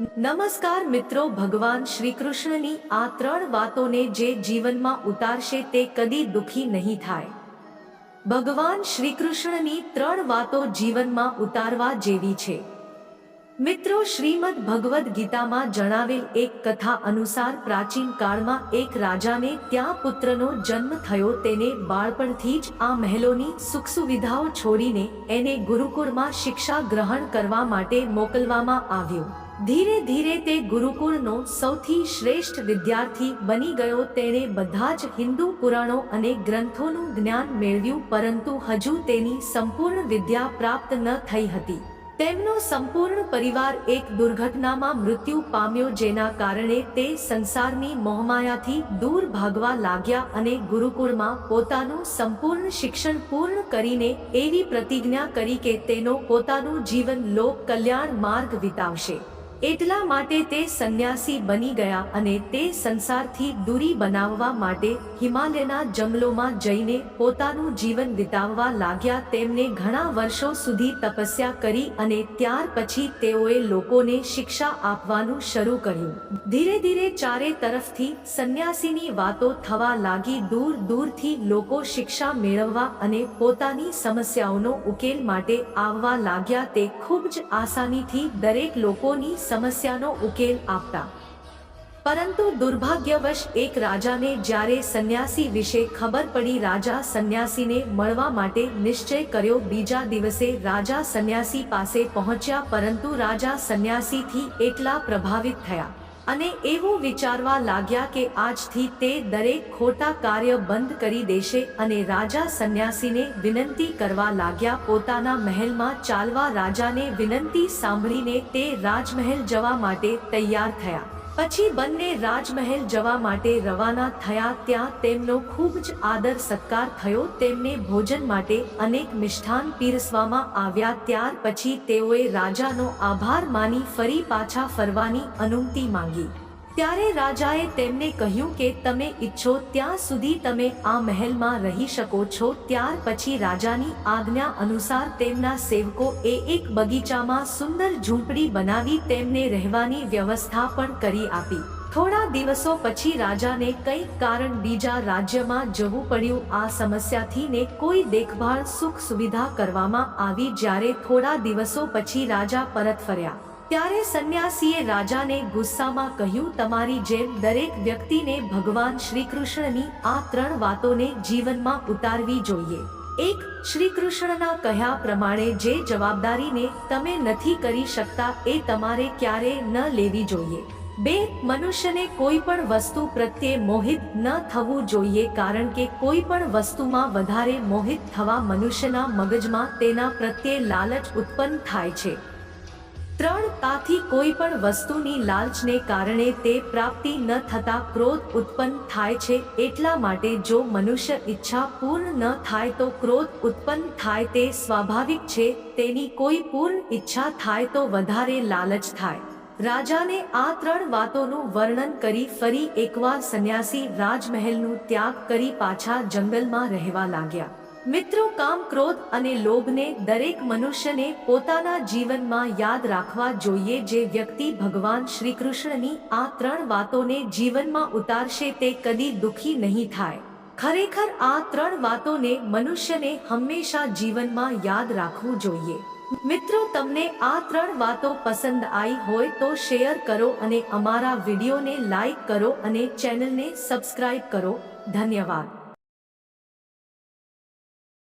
નમસ્કાર મિત્રો, ભગવાન શ્રી કૃષ્ણની આ ત્રણ વાતોને જે જીવનમાં ઉતારશે તે કદી દુખી નહીં થાય. ભગવાન શ્રી કૃષ્ણની ત્રણ વાતો જીવનમાં ઉતારવા જેવી છે. મિત્રો, શ્રીમદ ભગવદ્ ગીતામાં જણાવેલ એક કથા અનુસાર પ્રાચીન કાળમાં એક રાજાને ત્યાં પુત્રનો જન્મ થયો તેને બાળપણથી જ આ મહેલોની સુખ સુવિધાઓ છોડીને એને ગુરુકુળમાં શિક્ષા ગ્રહણ કરવા માટે મોકલવામાં આવ્યો. ધીરે ધીરે તે ગુરુકુળનો સૌથી શ્રેષ્ઠ વિદ્યાર્થી બની ગયો. તેણે બધા જ હિન્દુ પુરાણો અને ગ્રંથોનું જ્ઞાન મેળવ્યું, પરંતુ હજુ તેની સંપૂર્ણ વિદ્યા પ્રાપ્ત ન થઈ હતી. તેમનો સંપૂર્ણ પરિવાર એક દુર્ઘટનામાં મૃત્યુ પામ્યો, જેના કારણે તે સંસારની મોહમાયાથી દૂર ભાગવા લાગ્યા અને ગુરુકુળમાં પોતાનું સંપૂર્ણ શિક્ષણ પૂર્ણ કરીને એવી પ્રતિજ્ઞા કરી કે તેનો પોતાનું જીવન લોક કલ્યાણ માર્ગ વિતાવશે. એટલા માટે તે સંન્યાસી બની ગયા અને તે સંસારથી દૂરી બનાવવા માટે હિમાલયના જંગલોમાં જઈને પોતાનું જીવન વિતાવવા લાગ્યા. તેમને ઘણા વર્ષો સુધી તપસ્યા કરી અને ત્યાર પછી તેઓએ લોકોને શિક્ષા આપવાનું શરૂ કર્યું. ધીરે ધીરે ચારે તરફથી સંન્યાસીની વાતો થવા લાગી. દૂર દૂરથી લોકો શિક્ષા મેળવવા અને પોતાની સમસ્યાઓનો ઉકેલ માટે આવવા લાગ્યા. તે ખૂબ જ આસાનીથી દરેક લોકોની સમસ્યાનો ઉકેલ આપતા. પરંતુ દુર્ભાગ્યવશ એક રાજાને જ્યારે સંન્યાસી વિશે ખબર પડી, રાજા સંન્યાસીને મળવા માટે નિશ્ચય કર્યો. બીજા દિવસે રાજા સંન્યાસી પાસે પહોંચ્યા, પરંતુ રાજા સંન્યાસીથી એટલા પ્રભાવિત થયા. અને એવું વિચારવા લાગ્યા કે આજથી તે દરેક ખોટા કાર્ય બંધ કરી દેશે અને રાજા સંન્યાસીને વિનંતી કરવા લાગ્યા પોતાના મહેલમાં ચાલવા રાજાને વિનંતી સાંભળીને તે રાજમહેલ જવા માટે તૈયાર થયા. પછી બંને રાજમહેલ જવા માટે રવાના થયા ત્યાં તેમનો ખૂબ જ આદર સત્કાર થયો. તેમને ભોજન માટે અનેક મિષ્ઠાન પીરસવામાં આવ્યા. ત્યાર પછી તેઓએ રાજાનો આભાર માની ફરી પાછા ફરવાની અનુમતિ માંગી. ત્યારે રાજાએ તેમને કહ્યું કે તમે ઈચ્છો ત્યાં સુધી તમે આ મહેલમાં રહી શકો છો. ત્યાર પછી રાજાની આજ્ઞા અનુસાર તેમના સેવકો એ એક બગીચામાં સુંદર ઝૂંપડી બનાવી તેમને રહેવાની વ્યવસ્થા પણ કરી આપી. થોડા દિવસો પછી રાજાને કંઈક કારણ બીજા રાજ્યમાં જવું પડ્યું. આ સમસ્યાથી ને કોઈ દેખભાળ સુખ સુવિધા કરવામાં આવી. જ્યારે થોડા દિવસો પછી રાજા પરત ફર્યા. ત્યારે સંન્યાસીએ રાજાને ગુસ્સામાં કહ્યું, તમારી જેમ દરેક વ્યક્તિને ભગવાન શ્રી કૃષ્ણની આ ત્રણ વાતોને જીવનમાં ઉતારવી જોઈએ. એક શ્રી કૃષ્ણના કહ્યા પ્રમાણે જે જવાબદારીને તમે નથી કરી શકતા એ તમારે ક્યારે ન લેવી જોઈએ. બે, મનુષ્યને કોઈ પણ વસ્તુ પ્રત્યે મોહિત ન થવું જોઈએ કારણ કે કોઈ પણ વસ્તુમાં વધારે મોહિત થવા મનુષ્યના મગજમાં તેના પ્રત્યે લાલચ ઉત્પન્ન થાય છે. ત્રણ તાથી કોઈ પણ વસ્તુની લાલચને કારણે તે પ્રાપ્તિ ન થતા ક્રોધ ઉત્પન્ન થાય છે. એટલા માટે જો મનુષ્ય ઈચ્છા પૂર્ણ ન થાય તો ક્રોધ ઉત્પન્ન થાય તે સ્વાભાવિક છે. તેની કોઈ પૂર્ણ ઈચ્છા થાય તો વધારે લાલચ થાય. રાજાને આ ત્રણ વાતોનું વર્ણન કરી ફરી એકવાર સંન્યાસી રાજમહેલનું ત્યાગ કરી પાછા જંગલમાં રહેવા લાગ્યા. મિત્રો, કામ, ક્રોધ અને લોભને દરેક મનુષ્યને પોતાના જીવનમાં યાદ રાખવા જોઈએ. જે વ્યક્તિ ભગવાન શ્રી કૃષ્ણની આ ત્રણ વાતોને જીવનમાં ઉતારશે તે કદી દુખી નહીં થાય. ખરેખર આ ત્રણ વાતોને મનુષ્યને હંમેશા જીવનમાં યાદ રાખવું જોઈએ. મિત્રો, તમને આ ત્રણ વાતો પસંદ આવી હોય તો શેર કરો અને અમારા વિડીયોને લાઈક કરો અને ચેનલને સબસ્ક્રાઈબ કરો. ધન્યવાદ.